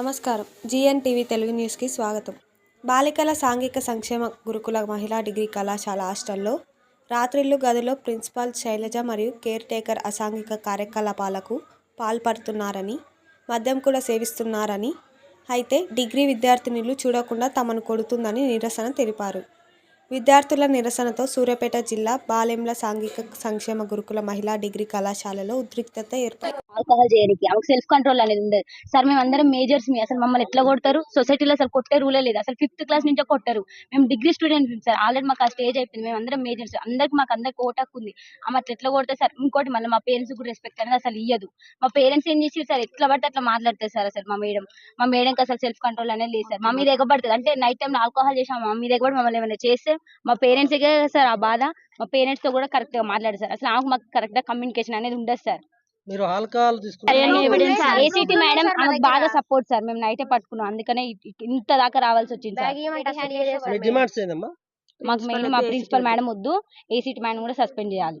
నమస్కారం. GN TV Telugu న్యూస్కి స్వాగతం. బాలికల సాంఘిక సంక్షేమ గురుకుల మహిళా డిగ్రీ కళాశాల హాస్టల్లో రాత్రిళ్ళు గదిలో ప్రిన్సిపాల్ శైలజ మరియు కేర్ టేకర్ అసాంఘిక కార్యకలాపాలకు పాల్పడుతున్నారని మద్యం కూడా సేవిస్తున్నారని అయితే డిగ్రీ విద్యార్థినులు చూడకుండా తమను కొడుతుందని నిరసన తెలిపారు. విద్యార్థుల నిరసనతో సూర్యాపేట జిల్లా బాలెంల సాంఘిక సంక్షేమ గురుకుల మహిళా డిగ్రీ కళాశాలలో ఉద్రిక్తత ఏర్పడింది ఆల్కహాల్ చేయడానికి ఆమెకు సెల్ఫ్ కంట్రోల్ అనేది ఉండదు. సార్ మేము అందరం మేజర్స్ మీ అసలు మమ్మల్ని ఎట్లా కొడతారు? సొసైటీలో అసలు కొట్టే రూలే లేదు. అసలు ఫిఫ్త్ క్లాస్ నుంచే కొట్టారు. మేము డిగ్రీ స్టూడెంట్స్ సార్. ఆల్రెడీ మాకు ఆ స్టేజ్ అయిపోయింది. మేము అందరం మేజర్స్ అందరికి మాకు అందరికి ఓటాకు ఉంది. ఆమె అట్లా ఎట్లా కొడితే సార్? ఇంకోటి మళ్ళీ మా పేరెంట్స్ కూడా రెస్పెక్ట్ అనేది అసలు ఇయ్యదు. మా పేరెంట్స్ ఏం చేసి సార్? ఎట్లా పడితే అట్లా మాట్లాడతారు సార్ అసలు మా మేడం. మా మేడంకి అసలు సెల్ఫ్ కంట్రోల్ అనేది లేదు సార్. మా మీద ఎగబడుతుంది. అంటే నైట్ టైం ఆల్కహాల్ చేసాం మా మీద ఎగబడి మమ్మల్ని ఏమైనా చేస్తే మా పేరెంట్స్ సార్ ఆ బాధ. మా పేరెంట్స్తో కూడా కరెక్ట్గా మాట్లాడారు సార్ అసలు ఆమెకు మాకు కరెక్ట్గా కమ్యూనికేషన్ అనేది ఉండదు సార్ మీరు ఆల్కహాల్ ఏసీటీ మేడం బాగా సపోర్ట్ సార్ మేము నైటే పట్టుకున్నాం. అందుకనే ఇంత దాకా రావాల్సి వచ్చింది సార్ మీ డిమాండ్స్ ఏందమ్మా? మాకు మెయిన్ మా ప్రిన్సిపల్ మేడం వద్దు. ఏసీటీ మేడం కూడా సస్పెండ్ చేయాలి.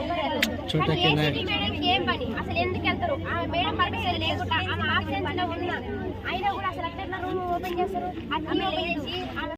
చాలా ఏం పని? అసలు ఎందుకు వెళ్తారు? ఆ మేడం పర్మిషన్ లేకుండా ఆమె ఆబ్సెన్స్లో ఉన్నా అయినా కూడా అసలు అట్లా రూమ్ ఓపెన్ చేస్తారు. ఆమె లేచి ఆమె